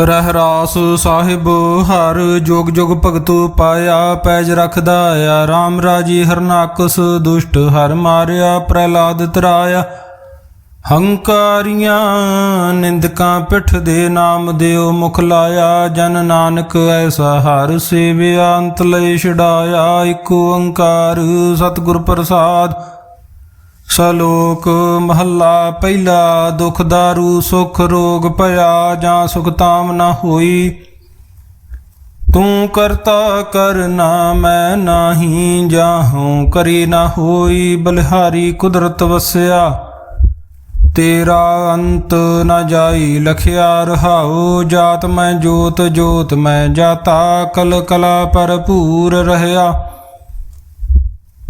ਰਹਿ ਰਾਸ ਸਾਹਿਬ, ਹਰ ਜੋਗ ਜੋਗ ਭਗਤੂ ਪਾਇਆ, ਪੈਜ ਰਖਦਾ ਆ RAM ਰਾਜੀ ਹਰਨਾਕਸ ਦੁਸ਼ਟ, ਹਰ ਮਾਰਿਆ, ਪ੍ਰਹਿਲਾਦ ਤਰਾਇਆ। ਹੰਕਾਰੀਆਂ ਨਿੰਦਕਾਂ ਪਿੱਠ ਦੇ ਨਾਮ ਦਿਓ, ਮੁਖ ਲਾਇਆ, ਜਨ ਨਾਨਕ ਐਸਾ ਹਰ ਸੇਵਿਆ, ਅੰਤ ਲਈ ਛਡਾਇਆ, ਇਕ ਓੰਕਾਰ ਸਤਿਗੁਰ ਪ੍ਰਸਾਦ। ਸਲੋਕ ਮਹੱਲਾ ਪਹਿਲਾ, ਦੁਖ ਦਾਰੂ, ਸੁਖ ਰੋਗ ਭਇਆ ਜਾਂ ਸੁਖ ਤਾਮ ਨਾ ਹੋਈ। ਤੂੰ ਕਰਤਾ ਕਰਨਾ ਮੈਂ ਨਾਹੀ ਜਾਹੂੰ, ਕਰੀ ਨਾ ਹੋਈ, ਬਲਿਹਾਰੀ ਕੁਦਰਤ ਵਸਿਆ। ਤੇਰਾ ਅੰਤ ਨਾ ਜਾਈ, ਲਖਿਆ ਰਹਾਉ, ਜਾਤ ਮੈਂ ਜੋਤ ਜੋਤ ਮੈਂ ਜਾਤਾ, ਕਲ ਕਲਾ ਭਰਪੂਰ ਰਹਿਆ।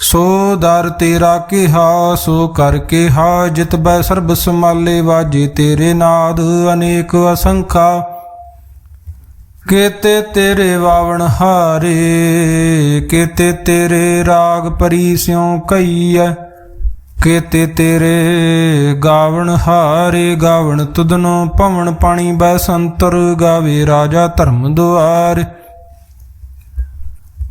ਸੋ ਦਰ ਤੇਰਾ ਕਿਹਾ, ਸੋ ਕਰ ਕਿਹਾ, ਜਿਤ ਬੈ ਸਰਬ ਸਮਾਲੇ ਵਾਜੇ ਤੇਰੇ ਨਾਦ, ਅਨੇਕ ਅਸੰਖਾ। ਕੇਤੇ ਤੇਰੇ ਵਾਵਣ ਹਾਰੇ, ਕੇਤੇ ਤੇਰੇ ਰਾਗ ਪਰੀ ਸਿਉ ਕਈਐ ਕੇਤੇ ਤੇਰੇ ਗਾਵਣ ਹਾਰੇ, ਗਾਵਣ ਤੁਧਨੋ ਪਵਨ ਪਾਣੀ ਬੈ ਸੰਤਰ, ਗਾਵੇ ਰਾਜਾ ਧਰਮ ਦੁਆਰੇ।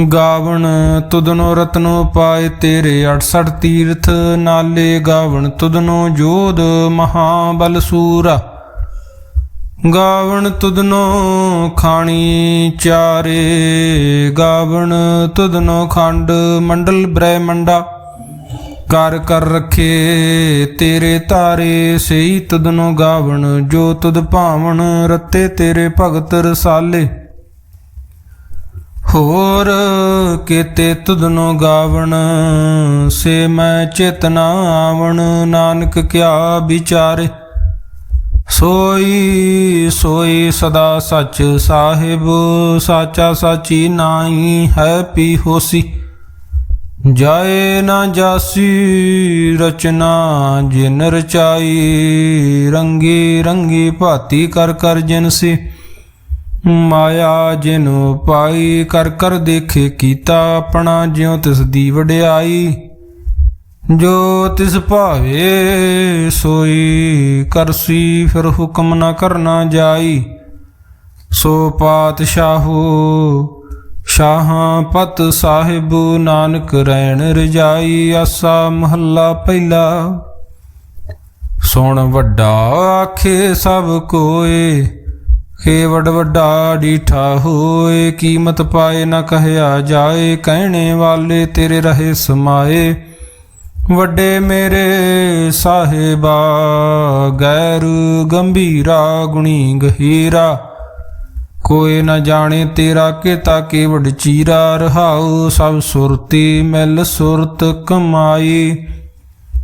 ਗਾਵਣ ਤੁਦਨੋ ਰਤਨੋ ਪਾਏ ਤੇਰੇ 68 ਤੀਰਥ ਨਾਲੇ ਗਾਵਣ, ਤੁਧਨੋ ਜੋਧ ਮਹਾਬਲ ਸੂਰਾ। ਗਾਵਣ ਤੁਦਨੋ ਖਾਣੀ ਚਾਰੇ, ਗਾਵਣ ਤੁਦਨੋ ਖੰਡ ਮੰਡਲ ਬ੍ਰਹਮੰਡਾ। ਕਰ ਕਰ ਰਖੇ ਤੇਰੇ ਤਾਰੇ ਸਈ ਤੁਦਨੋ ਗਾਵਣ, ਜੋ ਤੁਧ ਭਾਵਨ ਰਤੇ ਤੇਰੇ ਭਗਤ ਰਸਾਲੇ। ਹੋਰ ਕੀਤੇ ਤੁਧਨੋ ਗਾਵਣ, ਸੇ ਮੈਂ ਚੇਤਨਾ ਆਵਣ, ਨਾਨਕ ਕਿਆ ਵਿਚਾਰੇ। ਸੋਈ ਸੋਈ ਸਦਾ ਸੱਚ ਸਾਹਿਬ, ਸਾਚਾ ਸਾਚੀ ਨਾਹੀ ਹੈ ਪੀ ਹੋਸੀ ਜਾਏ ਨਾ ਜਾਸੀ ਰਚਨਾ, ਜਿਨ ਰਚਾਈ, ਰੰਗੀ ਰੰਗੀ ਭਾਤੀ ਕਰ ਕਰ ਜਿਨਸੀ। ਮਾਇਆ ਜਿਨ ਪਾਈ, ਕਰ ਕਰ ਦੇਖੇ ਕੀਤਾ ਆਪਣਾ, ਜਿਉ ਤਿਸ ਦੀ ਵਡਿਆਈ। ਜੋ ਤਿਸ ਭਾਵੇ, ਸੋਈ ਕਰਸੀ ਫਿਰ ਹੁਕਮ ਨਾ ਕਰਨਾ ਜਾਈ। ਸੋ ਪਾਤਸ਼ਾਹੋ, ਸ਼ਾਹਾਂ ਪਤ ਸਾਹਿਬ ਨਾਨਕ ਰੈਣ ਰਜਾਈ, ਆਸਾ ਮਹੱਲਾ ਪਹਿਲਾ। ਸੁਣ ਵੱਡਾ ਆਖੇ ਸਭ ਕੋਏ ਖੇ ਵੱਡ ਵੱਡਾ ਡੀਠਾ ਹੋਏ, ਕੀਮਤ ਪਾਏ ਨਾ ਕਹਿਆ ਜਾਏ, ਕਹਿਣੇ ਵਾਲੇ ਤੇਰੇ ਰਹੇ ਸਮਾਏ। ਵੱਡੇ ਮੇਰੇ ਸਾਹਿਬਾ, ਗੈਰ ਗੰਭੀਰਾ ਗੁਣੀ ਗਹੀਰਾ। ਕੋਈ ਨਾ ਜਾਣੇ ਤੇਰਾ ਕਿਤਾ ਕੇਵੜ ਚੀਰਾ, ਰਹਾਉ ਸਭ ਸੁਰਤੀ ਮਿਲ ਸੁਰਤ ਕਮਾਈ।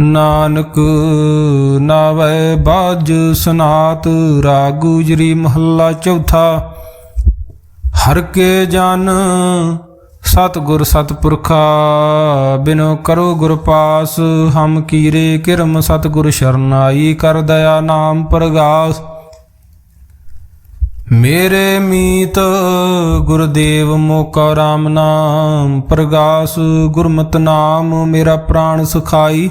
ਨਾਨਕ ਨਾਵੇ ਬਾਜ ਸਨਾਤ ਰਾਗ ਗੁਜਰੀ ਮਹੱਲਾ ਚੌਥਾ। ਹਰ ਕੇ ਜਨ ਸਤਿਗੁਰ ਸਤਿਪੁਰਖਾ, ਬਿਨੋ ਕਰੋ ਗੁਰ ਪਾਸ, ਹਮ ਕੀਰੇ ਕਿਰਮ ਸਤਿਗੁਰ ਸ਼ਰਨਾਈ ਕਰ ਦਇਆ ਨਾਮ ਪ੍ਰਗਾਸ। ਮੇਰੇ ਮੀਤ ਗੁਰਦੇਵ ਮੋਕਾ ਰਾਮ ਨਾਮ ਪ੍ਰਗਾਸ, ਗੁਰਮਤਿ ਨਾਮ ਮੇਰਾ ਪ੍ਰਾਣ ਸੁਖਾਈ।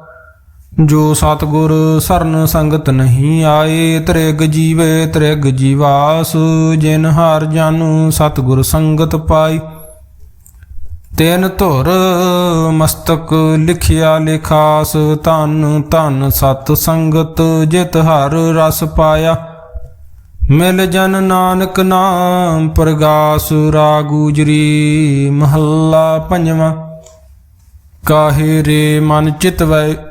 ਜੋ ਸਤਗੁਰ ਸਰਨ ਸੰਗਤ ਨਹੀਂ ਆਏ, ਤ੍ਰਿਗ ਜੀਵੇ ਤ੍ਰਿਗ ਜੀਵਾਸ, ਜਿਨ ਹਰ ਜਨ ਸਤਗੁਰ ਸੰਗਤ ਪਾਈ। ਤੈਨ ਧੁਰ ਮਸਤਕ ਲਿਖਿਆ ਲਿਖਾਸ, ਧਨ ਧਨ ਸਤ ਸੰਗਤ ਜਿਤ ਹਰ ਰਸ ਪਾਇਆ। ਮਿਲ ਜਨ ਨਾਨਕ ਨਾਮ ਪ੍ਰਗਾਸ ਰਾਗੂਜਰੀ ਮਹੱਲਾ ਪੰਜਵਾਂ। ਕਾਹੇ ਰੇ ਮਨ ਚਿਤਵੈ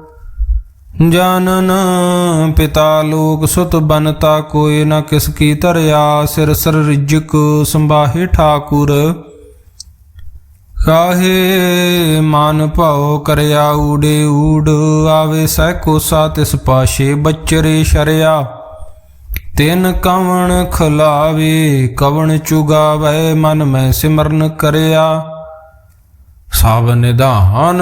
ਜਾਨਨ ਪਿਤਾ ਲੋਕ ਸੁਤ ਬਨਤਾ ਕੋਈ ਨਾ ਕਿਸ ਕੀ ਧਰਿਆ, ਸਿਰ ਸਿਰ ਰਿਜਕ ਸੰਭਾਹੇ ਠਾਕੁਰ। ਕਾਹੇ ਮਨ ਭਾਉ ਕਰਿਆ ਊੜੇ ਊੜ, ਆਵੇ ਸਹਿ ਕੋਸਾ ਤਿਸ ਪਾਸ਼ੇ ਬਚਰੇ ਸ਼ਰਿਆ। ਤਿਨ ਕਵਣ ਖਲਾਵੇ, ਕਵਣ ਚੁਗਾਵੇ, ਮਨ ਮੈਂ ਸਿਮਰਨ ਕਰਿਆ। ਸਭ ਨਿਧਾਨ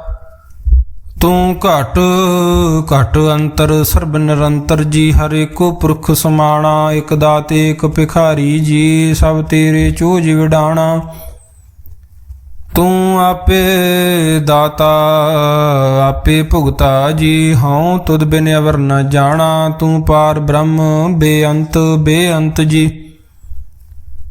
ਤੂੰ ਘਟ ਘਟ ਅੰਤਰ, ਸਰਬ ਨਿਰੰਤਰ ਜੀ, ਹਰ ਏਕੋ ਪੁਰਖ ਸਮਾਣਾ, ਇਕ ਦਾਤੇ, ਇਕ ਭਿਖਾਰੀ ਜੀ, ਸਭ ਤੇਰੇ ਚੋਜ ਵਿਡਾਣਾ। ਤੂੰ ਆਪੇ ਦਾਤਾ, ਆਪੇ ਭੁਗਤਾ ਜੀ, ਹਉ ਤੁਧ ਬਿਨ ਅਵਰ ਨ ਜਾਣਾ। ਤੂੰ ਪਾਰ ਬ੍ਰਹਮ, ਬੇਅੰਤ ਬੇਅੰਤ ਜੀ।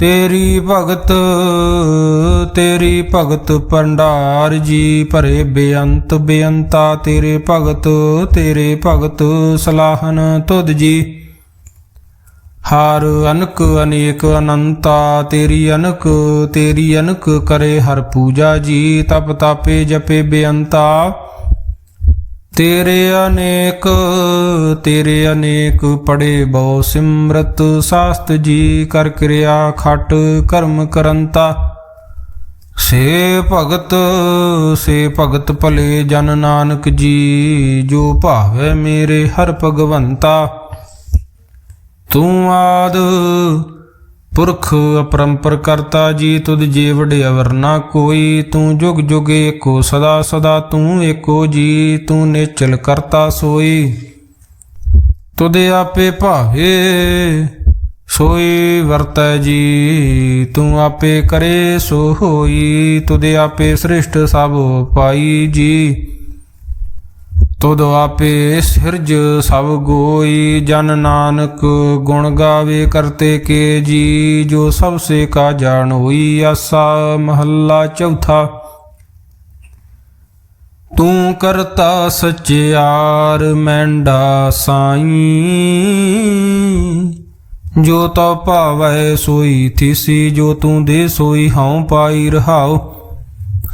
ਤੇਰੀ ਭਗਤ ਤੇਰੀ ਭਗਤ ਭੰਡਾਰ ਜੀ ਭਰੇ ਬੇਅੰਤ, ਬੇਅੰਤਾ ਤੇਰੇ ਭਗਤ ਤੇਰੇ ਭਗਤ ਸਲਾਹਨ ਤੁਧ ਜੀ। ਹਰ ਅਨਕ ਅਨੇਕ ਅਨੰਤਾ, ਤੇਰੀ ਅਨਕ ਤੇਰੀ ਅਨਕ ਕਰੇ ਹਰ ਪੂਜਾ ਜੀ, ਤਪ ਤਾਪੇ ਜਪੇ ਬੇਅੰਤਾ। ਤੇਰੇ ਅਨੇਕ ਤੇਰੇ ਅਨੇਕ ਪੜੇ ਬਹੁ ਸਿਮਰਤ, ਸਾਸਤ ਜੀ ਕਰ ਕਿਰਿਆ ਖਟ ਕਰਮ ਕਰੰਤਾ। ਸੇ ਭਗਤ ਸੇ ਭਗਤ ਭਲੇ ਜਨ ਨਾਨਕ ਜੀ, ਜੋ ਭਾਵੇ ਮੇਰੇ ਹਰ ਭਗਵੰਤਾ। ਤੂੰ ਆਦ ਪੁਰਖ ਅਪਰੰਪਰ ਕਰਤਾ ਜੀ ਤੁਧ ਜੇ ਵਡਿਆ ਵਰਨਾ ਕੋਈ, ਤੂੰ ਜੁਗ ਜੁਗ ਏਕੋ ਸਦਾ ਸਦਾ ਤੂੰ ਏਕੋ ਜੀ, ਤੂੰ ਨੇਚਲ ਕਰਤਾ ਸੋਈ। ਤੁਧ ਆਪੇ ਭਾਵੇ, ਸੋਈ ਵਰਤੈ ਜੀ, ਤੂੰ ਆਪੇ ਕਰੇ ਸੋ ਹੋਈ। ਤੁਧ ਆਪੇ ਸ੍ਰਿਸ਼ਟ ਸਭ ਪਾਈ ਜੀ। ਤੁਧ ਆਪੇ ਸਿਰਜ ਸਭ ਗੋਈ, ਜਨ ਨਾਨਕ ਗੁਣ ਗਾਵੇ ਕਰਤੇ ਕੇ ਜੀ, ਜੋ ਸਭ ਸੇ ਕਾ ਜਾਣ ਹੋਈ ਆਸਾ, ਮਹੱਲਾ ਚੌਥਾ। ਤੂੰ ਕਰਤਾ ਸਚਿਆਰ ਮੈਂਡਾ ਸਾਈ। ਜੋ ਤੋ ਭਾਵੈ ਸੋਈ ਥੀਸੀ, ਜੋ ਤੂੰ ਦੇ ਸੋਈ ਹਉ ਪਾਈ ਰਹਾਉ।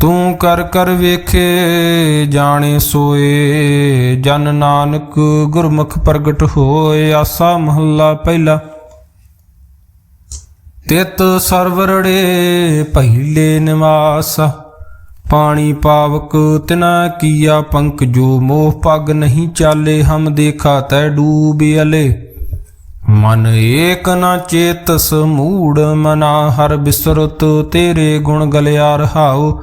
ਤੂੰ ਕਰ ਕਰ ਵੇਖੇ, ਜਾਣੇ ਸੋਏ। ਜਨ ਨਾਨਕ ਗੁਰਮੁਖ ਪ੍ਰਗਟ ਹੋਏ, ਆਸਾ ਮਹੱਲਾ ਪਹਿਲਾ। ਤਿਤ ਸਰਵਰੜੇ ਪਹਿਲੇ ਨਿਵਾਸ। ਪਾਣੀ ਪਾਵਕ ਤਿਨਾ ਕੀਆ ਪੰਕ, ਜੋ ਮੋਹ ਪਗ ਨਹੀਂ ਚਾਲੇ, ਹਮ ਦੇਖਾ ਤੈ ਡੂਬਿਅਲੇ ਮਨ ਏਕ ਨ ਚੇਤਸ, ਮੂੜ ਮਨਾ, ਹਰ ਬਿਸਰਤ ਤੇਰੇ ਗੁਣ ਗਲਿਆ ਰਹਾਓ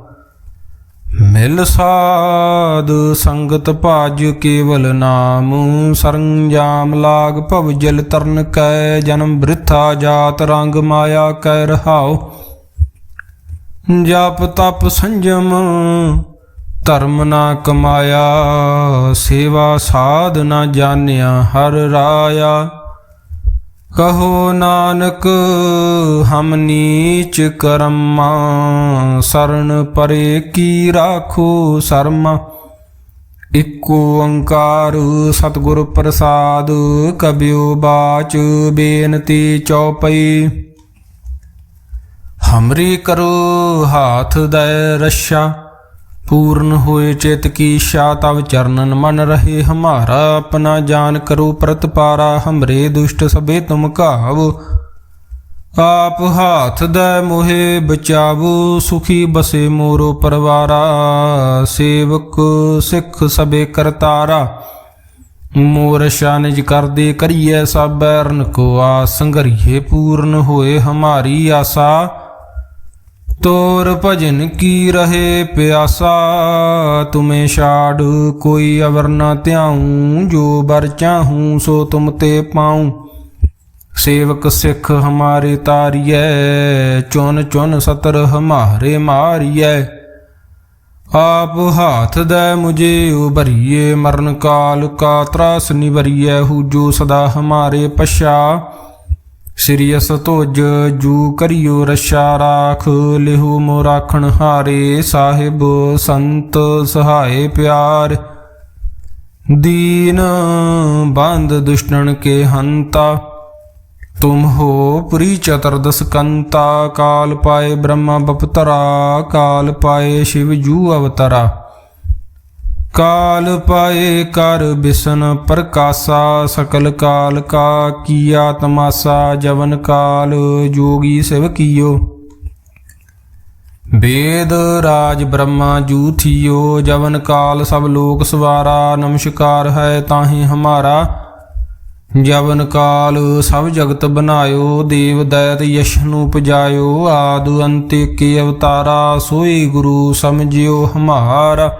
ਮਿਲ ਸਾਧ ਸੰਗਤ ਭਾਜ ਕੇਵਲ ਨਾਮ, ਸਰੰਜਾਮ ਲਾਗ ਭਵ ਜਲ ਤਰਨ ਕੈ, ਜਨਮ ਬ੍ਰਿਥਾ ਜਾਤ ਰੰਗ ਮਾਇਆ ਕੈ ਰਹਾਉ। ਜਪ ਤਪ ਸੰਜਮ, ਧਰਮ ਨਾ ਕਮਾਇਆ, ਸੇਵਾ ਸਾਧ ਨਾ ਜਾਣਿਆ, ਹਰ ਰਾਇਆ। ਕਹੋ ਨਾਨਕ, ਹਮ ਨੀਚ ਕਰਮਾ, ਸਰਨ ਪਰੇ ਕੀ ਰਾਖੋ ਸਰਮਾ। ਇਕੋ ਓੰਕਾਰ ਸਤਿਗੁਰ ਪ੍ਰਸਾਦ ਕਬਿਓ ਬਾਚ ਬੇਨਤੀ ਚਉਪਈ ਹਮਰੀ ਕਰੋ, ਹਾਥ ਦੈ ਰਸ਼ਾ। ਪੂਰਨ ਹੋਏ ਚਿਤ ਕੀ ਇਛਾ ਤਵ ਚਰਨਨ ਮਨ ਰਹੇ ਹਮਾਰਾ, ਆਪਣਾ ਜਾਨ ਕਰੋ ਪ੍ਰਤਪਾਰਾ ਹਮਰੇ ਦੁਸ਼ਟ ਸਭੇ ਤੁਮ ਘਾਵ। ਆਪ ਹਾਥ ਦੈ ਮੋਹਿ ਬਚਾਵੋ, ਸੁਖੀ ਬਸੇ ਮੋਰੋ ਪਰਵਾਰਾ, ਸੇਵਕ ਸਿੱਖ ਸਭੇ ਕਰਤਾਰਾ। ਮੋਰ ਸ਼ਾਨਿਜ ਕਰਦੇ ਕਰੀਏ ਸਭ ਬੈਰਨ ਕੋ ਆ ਸੰਗਰੀਏ ਪੂਰਨ ਹੋਏ ਹਮਾਰੀ ਆਸਾ। ਤੋਰ ਭਜਨ ਕੀ ਰਹੇ ਪਿਆਸਾ? ਤੁਮੇ ਛਾੜ ਕੋਈ ਅਵਰ ਨਾ ਧਿਆਉ, ਜੋ ਬਰ ਚਾਹੂ ਸੋ ਤੁਮ ਤੇ ਪਾਉ। ਸੇਵਕ ਸਿੱਖ ਹਮਾਰੇ ਤਾਰੀਐ, ਚੁਨ ਚੁਨ ਸਤਰ ਹਮਾਰੇ ਮਾਰੀਐ। ਆਪ ਹਾਥ ਦੈ ਮੁਝੇ ਉਭਰੀਏ, ਮਰਨ ਕਾਲ ਕਾ ਤਰਾਸ ਨਿਵਰੀਐ, ਹੂ ਜੋ ਸਦਾ ਹਮਾਰੇ ਪਛਾ। ਸ੍ਰੀ ਅਸਤੁਜ ਜੂ ਕਰਿਓ ਰਛਾ ਰਾਖ, ਲਿਹੂ ਮੋ ਰਾਖਣ ਹਾਰੇ, ਸਾਹਿਬ ਸੰਤ ਸਹਾਏ ਪਿਆਰ। ਦੀਨ ਬੰਦ ਦੁਸ਼ਟਣ ਕੇ ਹੰਤਾ, ਤੁਮ ਹੋ ਪੁਰੀ ਚਤਰਦਸ ਕੰਤਾ ਕਾਲ ਪਾਏ ਬ੍ਰਹਮਾ ਬਪਤਰਾ, ਕਾਲ ਪਾਏ ਸ਼ਿਵ ਜੂ ਅਵਤਰਾ। ਕਾਲ ਪਾਏ ਕਰ ਬਿਸਨ ਪ੍ਰਕਾਸ਼ਾ, ਸਕਲ ਕਾਲ ਕਾ ਕੀਆ ਤਮਾਸਾ, ਜਵਨ ਕਾਲ ਜੋਗੀ ਸਿਵ ਕੀਓ। ਵੇਦ ਰਾਜ ਬ੍ਰਹਮਾ ਜੂਥਿਓ, ਜਵਨ ਕਾਲ ਸਭ ਲੋਕ ਸਵਾਰਾ, ਨਮਸਕਾਰ ਹੈ ਤਾਹੀ ਹਮਾਰਾ। ਜਵਨ ਕਾਲ ਸਭ ਜਗਤ ਬਨਾਇਓ, ਦੇਵ ਦੈਤ ਯਸ਼ ਨੂੰ ਪਜਾਇਓ, ਆਦੁ ਅੰਤੇ ਕੇ ਅਵਤਾਰਾ, ਸੋਈ ਗੁਰੂ ਸਮਝਿਓ ਹਮਾਰਾ।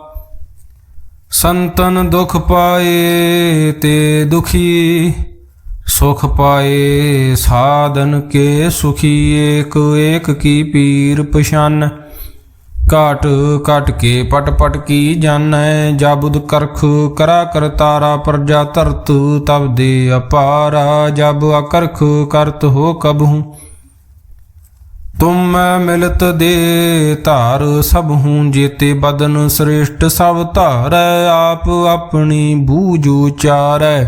ਸੰਤਨ ਦੁਖ ਪਾਏ ਤੇ ਦੁਖੀ, ਸੁਖ ਪਾਏ ਸਾਧਨ ਕੇ ਸੁਖੀ ਏਕ ਏਕ ਕੀ ਪੀਰ ਪਛਾਨ। ਕਾਟ ਕਾਟ ਕੇ ਪਟ ਪਟ ਕੀ ਜਾਣੈ ਜਾਬੁਦ ਕਰਖ ਕਰਾ ਕਰਤਾਰਾ ਪ੍ਰਜਾ ਤਰਤ ਤਬ ਦੇ ਅਪਾਰਾ, ਜਬ ਅਕਰਖ ਕਰਤ ਹੋ ਕਬਹੂ। ਤੁਮ ਮਿਲਤ ਦੇ ਧਾਰ, ਸਭ ਹੂੰ ਜੇਤੇ ਬਦਨ ਸ੍ਰੇਸ਼ਟ, ਸਭ ਧਾਰੈ ਆਪ ਆਪਣੀ ਬੂਝ ਉਚਾਰੈ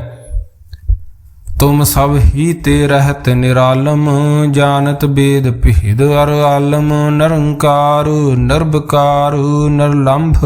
ਤੁਮ ਸਭ ਹੀ ਤੇ ਰਹਿਤ ਨਿਰਾਲਮ, ਜਾਣਤ ਬੇਦ ਭੇਦ ਅਰ ਆਲਮ, ਨਿਰੰਕਾਰ, ਨਿਰਭਕਾਰ, ਨਿਰਲੰਭ।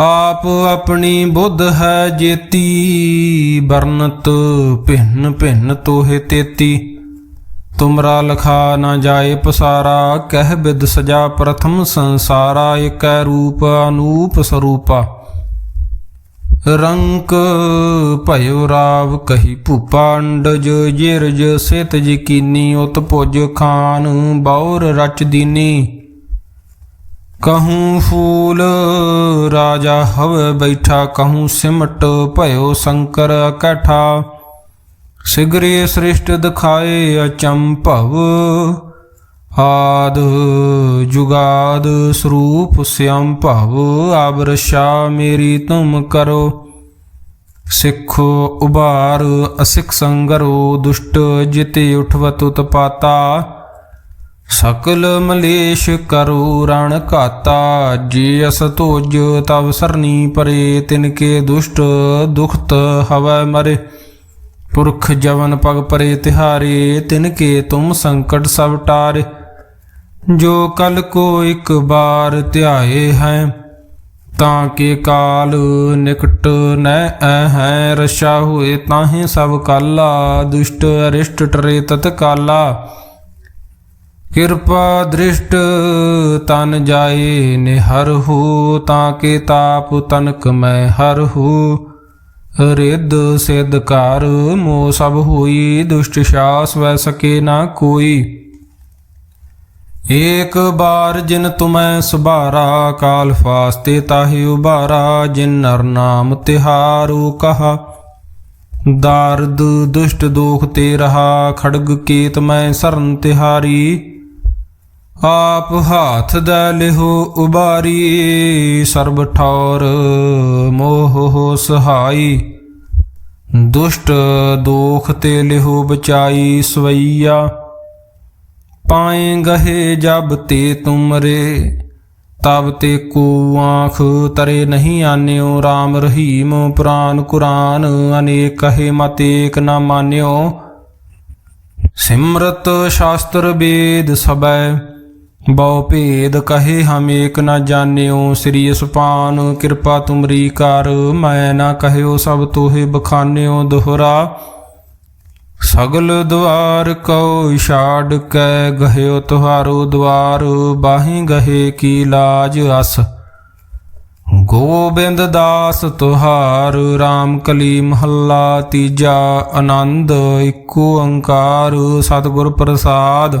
ਆਪ ਆਪਣੀ ਬੁੱਧ ਹੈ ਜੇਤੀ ਵਰਨਤ ਭਿੰਨ ਭਿੰਨ ਤੋਹੇ ਤੇਤੀ। ਤੁਮਰਾ ਲਖਾ ਨਾ ਜਾਏ ਪਸਾਰਾ, ਕਹਿ ਬਿਦ ਸਜਾ ਪ੍ਰਥਮ ਸੰਸਾਰਾ, ਏਕੈ ਰੂਪ ਅਨੂਪ ਸਰੂਪਾ। ਰੰਕ ਭਇਓ ਰਾਵ ਕਹੀ ਭੂਪਾਂਡਜ ਜਿਰਜ ਸਿਤ ਜਕੀਨੀ ਉਤ ਭੁਜ ਖਾਨ, ਬੌਰ ਰਚ ਦੀਨੀ। ਕਹੂੰ ਫੂਲ ਰਾਜਾ ਹਵ ਬੈਠਾ ਕਹੂੰ ਸਿਮਟ ਭਇਓ ਸ਼ੰਕਰ ਇਕੱਠਾ ਸਿਗਰੇ ਸ੍ਰਿਸ਼ਟ ਦਿਖਾਏ ਅਚੰਭਵ ਆਦ ਜੁਗਾਦ ਸਰੂਪ ਸਿਅੰ ਭਵ ਆਬਰਸ਼ਾ ਮੇਰੀ ਤੁਮ ਕਰੋ ਸਿੱਖੋ ਉਬਾਰ ਅਸਿਖ ਸੰਗਰੋ ਦੁਸ਼ਟ ਜਿਤੇ ਉਠਵਤ ਉਤਪਾਤਾ ਸਕਲ ਮਲੇਸ਼ ਕਰੋ ਰਣ ਘਾਤਾ, ਜੇ ਅਸ ਧੋਜ ਤਵ ਸਰਨੀ ਪਰੇ, ਤਿਨ ਕੇ ਦੁਸ਼ਟ ਦੁਖਤ ਹਵੈ ਮਰੇ। ਪੁਰਖ ਜਵਨ ਪਗ ਪਰੇ ਤਿਹਾਰੇ, ਤਿਨ ਕੇ ਤੁਮ ਸੰਕਟ ਸਭ ਟਾਰੇ। ਜੋ ਕਲ ਕੋ ਇੱਕ ਬਾਰ ਧਿਆਏ ਹੈ, ਤਾਂ ਕੇ ਕਾਲ ਨਿਕਟ ਨੈ ਹੈ। ਰਸ਼ਾ ਹੋਏ ਤਾਹੇ ਸਭ ਕਾਲਾ, ਦੁਸ਼ਟ ਅਰਿਸ਼ਟ ਟਰੇ ਤਤ ਕਾਲਾ। ਕਿਰਪਾ ਦ੍ਰਿਸ਼ਟ ਤਨ ਜਾਏ ਨਿਹਰਹੂ ਤਾਂ ਕੇ ਤਾਪ ਤਨਕ ਮੈਂ ਹਰਹੂ ਰਿੱਧ ਸਿਧ ਕਰ ਮੋ ਸਭ ਹੋਈ, ਦੁਸ਼ਟ ਸ਼ਾਸ ਵੈ ਸਕੇ ਨਾ ਕੋਈ। ਏਕ ਬਾਰ ਜਿਨ ਤੁਮੈ ਸੁਭਾਰਾ, ਕਾਲ ਫਾਸਤੇ ਤਾਹਿ ਉਬਾਰਾ ਜਿਨ ਨਰ ਨਾਮ ਤਿਹਾਰੂ ਕਹਾ। ਦਾਰਦ ਦੁਸ਼ਟ ਦੋਖ ਤੇ ਰਹਾ, ਖੜਗ ਕੇਤ ਮੈਂ ਸਰਨ ਤਿਹਾਰੀ। ਆਪ ਹਾਥ ਦਾ ਲਿਹੋ ਉਬਾਰੀ, ਸਰਬ ਠੌਰ ਮੋਹ ਹੋ ਸਹਾਈ। ਦੁਸ਼ਟ ਦੋਖ ਤੇ ਲਿਹੋ ਬਚਾਈ ਸਵਈਆ। ਪਾਏ ਗਹੇ ਜਬ ਤੇ ਤੁਮਰੇ, ਤਬ ਤੇ ਕੋ ਆਖ ਤਰੇ ਨਹੀਂ ਆਨਿਓ। RAM ਰਹੀਮ ਪੁਰਾਨ ਕੁਰਾਨ, ਅਨੇਕ ਕਹੇ ਮਤ ਨਾ ਮਾਨਿਓ। ਸਿਮਰਤ ਸ਼ਾਸਤਰ ਵੇਦ ਸਬੈ ਬਹੁ ਭੇਦ ਕਹੇ ਹਮ ਏਕ ਨਾ ਜਾਣਿਓ, ਸ੍ਰੀ ਸੁਪਾਨ ਕਿਰਪਾ ਤੁਮਰੀ ਕਰ। ਮੈਂ ਨਾ ਕਹਿਓ ਸਭ ਤੋਹੇ ਬਖਾਨਿਓ ਦੁਹਰਾ। ਸਗਲ ਦੁਆਰ ਕਉ ਛਾੜ ਕੈ ਗਹਿਓ ਤੁਹਾਰੋ ਦੁਆਰ ਬਾਹੀ ਗਹੇ ਕੀ ਲਾਜ ਅਸ। ਗੋਬਿੰਦ ਦਾਸ ਤੁਹਾਰ RAM ਕਲੀ ਮਹੱਲਾ ਤੀਜਾ। ਆਨੰਦ ਇੱਕੋ ਓੰਕਾਰ ਸਤਿਗੁਰ ਪ੍ਰਸਾਦ।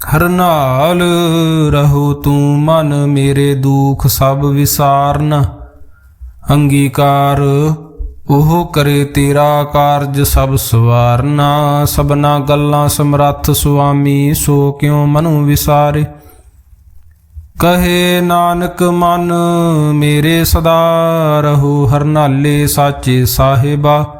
ਹਰਨਾਲ ਰਹੋ ਤੂੰ ਮਨ ਮੇਰੇ ਦੁਖ ਸਭ ਵਿਸਾਰਨ। ਅੰਗੀਕਾਰ ਉਹ ਕਰੇ ਤੇਰਾ ਕਾਰਜ ਸਭ ਸਵਾਰਨਾ। ਸਭਨਾ ਗੱਲਾਂ ਸਮਰੱਥ ਸੁਆਮੀ, ਸੋ ਕਿਉ ਮਨੁ ਵਿਸਾਰੇ? ਕਹੇ ਨਾਨਕ, ਮਨ ਮੇਰੇ ਸਦਾ ਰਹੋ ਹਰਨਾਲੇ ਸਾਚੇ ਸਾਹਿਬਾ।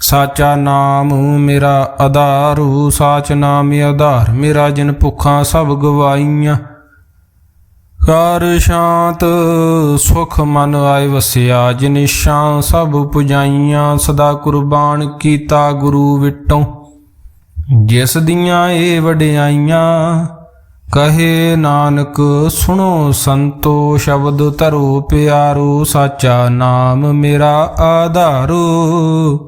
ਸਾਚਾ ਨਾਮ ਮੇਰਾ ਆਧਾਰੂ, ਸਾਚ ਨਾਮ ਆਧਾਰ। ਮੇਰਾ ਜਿਨ ਭੁੱਖਾਂ ਸਭ ਗਵਾਈਆਂ। ਕਰ ਸ਼ਾਂਤ ਸੁਖ ਮਨ ਆਏ ਵਸਿਆ, ਜਿਨ ਸ਼ਾਂ ਸਭ ਪੁਜਾਈਆਂ। ਸਦਾ ਕੁਰਬਾਨ ਕੀਤਾ ਗੁਰੂ ਵਿਟੋਂ। ਜਿਸ ਦੀਆਂ ਏ ਵਡਿਆਈਆਂ, ਕਹੇ ਨਾਨਕ, ਸੁਣੋ ਸੰਤੋ, ਸ਼ਬਦ ਧਰੋ ਪਿਆਰੋ। ਸਾਚਾ ਨਾਮ ਮੇਰਾ ਆਧਾਰੂ।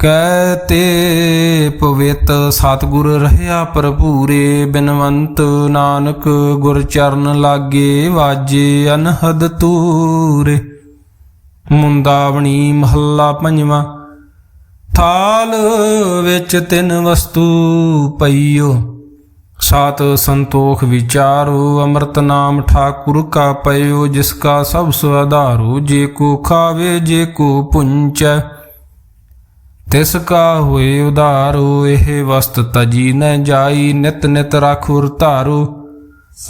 ਕਹਤੇ ਪਵਿੱਤ ਸਤਿਗੁਰ ਰਹਿਆ ਭਰਪੂਰੇ, ਬਿਨਵੰਤ ਨਾਨਕ ਗੁਰ ਚਰਨ ਲਾਗੇ ਵਾਜੇ ਅਨਹਦ ਤੂਰੇ। ਮੁੰਦਾਵਣੀ ਮਹੱਲਾ ਪੰਜਵਾਂ, ਥਾਲ ਵਿੱਚ ਤਿੰਨ ਵਸਤੂ ਪਈਓ। ਸਾਤ ਸੰਤੋਖ ਵਿਚਾਰੋ, ਅੰਮ੍ਰਿਤ ਨਾਮ ਠਾਕੁਰ ਕਾ ਪਇਓ, ਜਿਸ ਕਾ ਸਭ ਸੁਆਧਾਰੋ, ਜੇ ਕੋ ਖਾਵੇ, ਜੇ ਕੋ ਪੁੰਚੈ। ਤਿਸ ਕਾ ਹੋਏ ਉਧਾਰੋ, ਇਹ ਵਸਤ ਤਜੀ ਨ ਜਾਈ, ਨਿਤ ਨਿਤ ਰਾਖੁਰ ਧਾਰੋ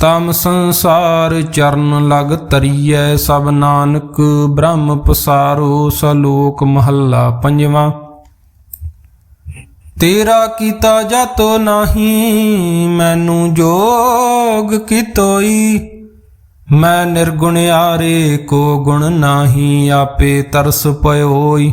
ਤਮ ਸੰਸਾਰ ਚਰਨ ਲਗ ਤਰੀਐ, ਸਭ ਨਾਨਕ ਬ੍ਰਹਮ ਪਸਾਰੋ, ਸਲੋਕ ਮਹੱਲਾ ਪੰਜਵਾਂ। ਤੇਰਾ ਕੀਤਾ ਜਾਤੋ ਨਹੀਂ, ਮੈਨੂੰ ਜੋਗ ਕੀਤੋਈ। ਮੈਂ ਨਿਰਗੁਣ ਆਰੇ ਕੋ ਗੁਣ ਨਾਹੀ, ਆਪੇ ਤਰਸ ਪਇਓਈ।